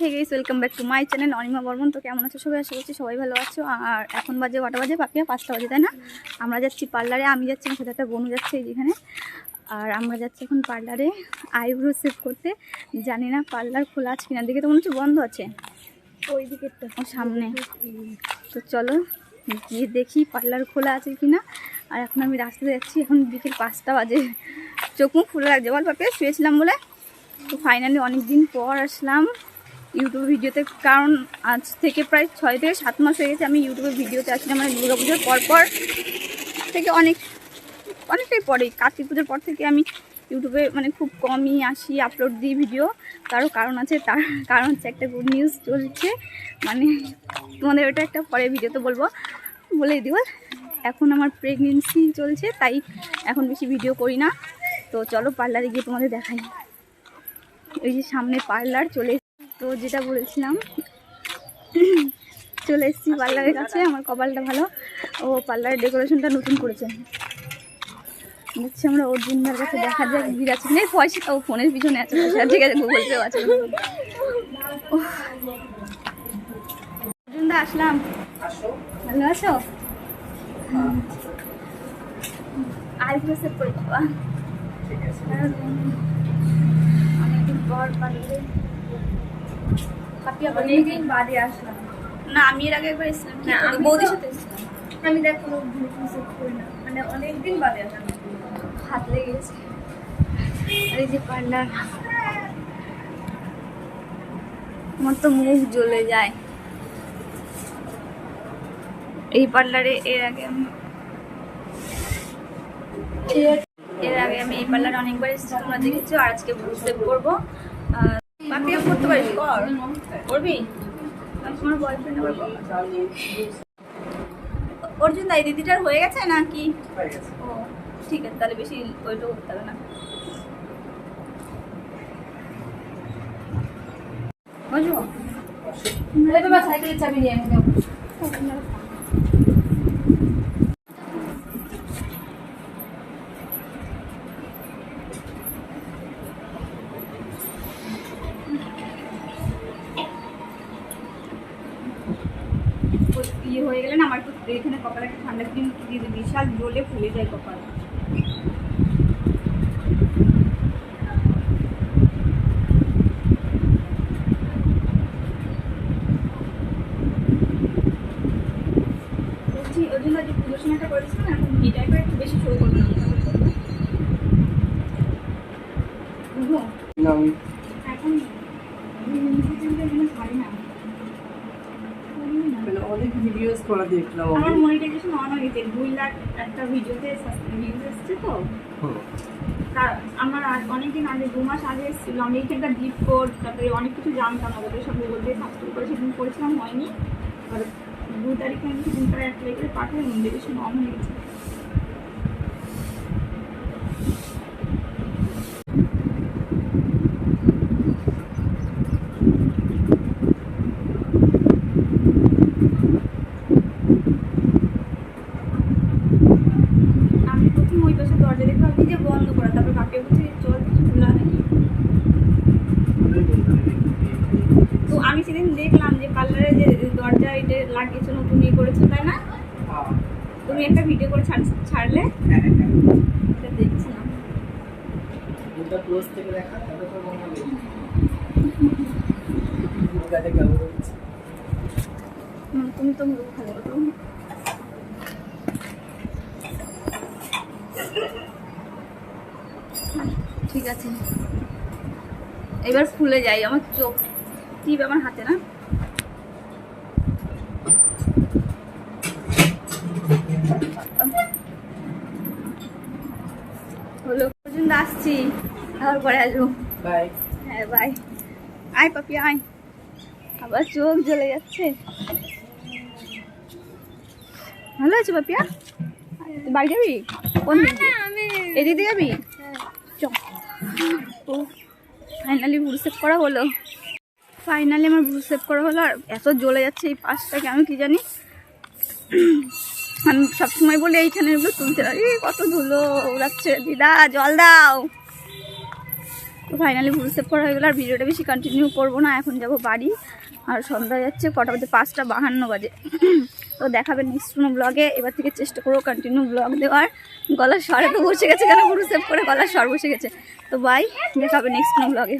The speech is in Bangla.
Hey guys welcome back to my channel Anima Barman তো কেমন আছো সবাই? আশা করছি সবাই ভালো আছো। আর এখন বাজে কটা বাজে? পাপিয়া পাঁচটা বাজে তাই না? আমরা যাচ্ছি পার্লারে আমি যাচ্ছি আমার সাথে একটা বোনু যাচ্ছে যেখানে। আর আমরা যাচ্ছি এখন পার্লারে আইব্রো সেভ করতে। জানি না পার্লার খোলা আছে কিনা। দিকে তো মনে হচ্ছে বন্ধ আছে। ওই দিকে সামনে। তো চলো গিয়ে দেখি পার্লার খোলা আছে কিনা। আর এখন আমি রাস্তায় যাচ্ছি এখন বিকেল পাঁচটা বাজে। চোখ মুখ ফুলে লাগছে। বল পাপিয়া শুয়েছিলাম বলে? তো ফাইনালি অনেক দিন পর আসলাম। ইউটিউব ভিডিওতে, কারণ আজ থেকে প্রায় ছয় থেকে সাত মাস হয়ে গেছে আমি ইউটিউবে ভিডিওতে আসলাম মানে দুর্গা পুজোর পর পর থেকে অনেক, অনেকটাই পরে কার্তিক পুজোর পর থেকে আমি ইউটিউবে মানে খুব কমই আসি আপলোড দিই ভিডিও। তারও কারণ আছে, তার কারণ হচ্ছে একটা গুড নিউজ চলছে মানে তোমাদের ওটা একটা পরে ভিডিওতে বলব। বলেই দিব এখন আমার প্রেগনেন্সি চলছে, তাই এখন বেশি ভিডিও করি না। তো চলো পার্লারে গিয়ে তোমাদের দেখাই। ওই যে সামনে পার্লার চলে। তো যেটা বলেছিলাম চলে এসেছি পার্লারের কাছে আমার কপালটা ভালো। ও পার্লারের ডেকোরেশনটা নতুন করেছে। দেখছি আমরা অর্জুনদার কাছে দেখা যাক ভিড় আছে নেই পয়সা ও ফোনের পিছনে আছে পয়সা ঠিক আছে গুগল পে আছে। ওহ। অর্জুনদা আসলাম। ভালো আছো? আইব্রো সেভ করে বাবা অনেকদিন পর বানিয়ে অনেকদিন বাদে আসলাম না আমি এর আগে একবার এসেছিলাম। না, আমি বৌদির সাথে এসেছিলাম। আমি দেখ কোনো সেট করি না। মানে অনেকদিন বাদে আসলাম। হাত লেগে গেছে। এই যে পার্লার আমার তো মুখ জ্বলে যায়। এই পার্লারে এর আগে আমি এর আগে আমি এই পার্লারে অনেকবার এসেছি তোমরা দেখেছ আর আজকে বুঝতে করব। করতে পারিস, কর। করবি। অর্জুন দাই দিদিটার হয়ে গেছে নাকি? ও, ঠিক আছে, তাহলে বেশি ওইটা করতে হবে না। বুঝব সাইকেলের চাবি নিয়ে আমি যাব ইয়ে হয়ে গেলে না আমার একটু এখানে কপালে একটা ঠান্ডা ক্রিম দিয়ে দিবি বিশাল জ্বলে ফুলে যায় কপাল। ওই জন্য যে পুজোর সময়টা করেছিলাম না, এখন এই টাইপের একটু বেশি শুরু করব। না এখন অনেক ভিডিওস করা দেখলাম আমার মনিটাইজেশন অন হয়ে গেছে 2 লাখ একটা ভিডিওতে ভিউজ এসেছে তো। আমার অনেক দিন আগে দু মাস আগে এসেছিল আমি একটা ডিপ কোড তারপরে অনেক কিছু জানতাম না ওদের সব গুগল দিয়ে সাবস্ক্রাইব করে সেদিন করেছিলাম হয়নি। আর দু তারিখে আমি সেদিন তারা অ্যাপ্লাই করে পাঠাই মনিটাইজেশন অন হয়ে গেছে আমি প্রথম ওই পাশে দরজা দেখলাম নিজে বন্ধ করা তারপর কাকে বলছে চল কিছু খোলা নাকি তো আমি সেদিন দেখলাম যে পার্লারে যে দরজা এটা লাগিয়েছো নতুন ইয়ে করেছ তাই না? তুমি একটা ভিডিও করে ছাড় ছাড়লে? এটা দেখছিলাম। দুটো ক্লোজ থেকে দেখা তবে তো মনে হবে। গাড়ি কেমন হচ্ছে হুম, তুমি তো মুখ ভালো তো ঠিক আছে। এবার ফুলে যাই আমার চোখ। টিপ আমার হাতে না। হলো পর্যন্ত আসছি। আবার পরে আসব। বাই হ্যাঁ বাই আয় পাপি আয়। আবার চোখ জ্বলে যাচ্ছে। ভালো আছে পাপিয়া বাড়ি যাবি? কোন দিক? দিয়ে? যাবি? চ ও ফাইনালি সেভ করা হলো। ফাইনালি আমার ভুল সেভ করা হলো, আর এত জ্বলে যাচ্ছে এই পাশটাকে, আমি কি জানি? আমি সবসময় বলি এইখানে এগুলো তুলতে পারি কত ধুলো উড়াচ্ছে। দিদা, জল দাও। তো ফাইনালি ভুরু সেভ করা হয়ে গেলো, আর ভিডিওটা বেশি কন্টিনিউ করব না, এখন যাব বাড়ি। আর সন্ধ্যা যাচ্ছে, কটা বাজে? পাঁচটা বাহান্ন বাজে। তো দেখাবে নেক্সট কোনো ব্লগে এবার থেকে চেষ্টা করব কন্টিনিউ ব্লগ দেওয়ার। গলার স্বরে তো বসে গেছে কেন? ভুরু সেভ করে গলার স্বর বসে গেছে। তো বাই দেখাবে নেক্সট কোনো ব্লগে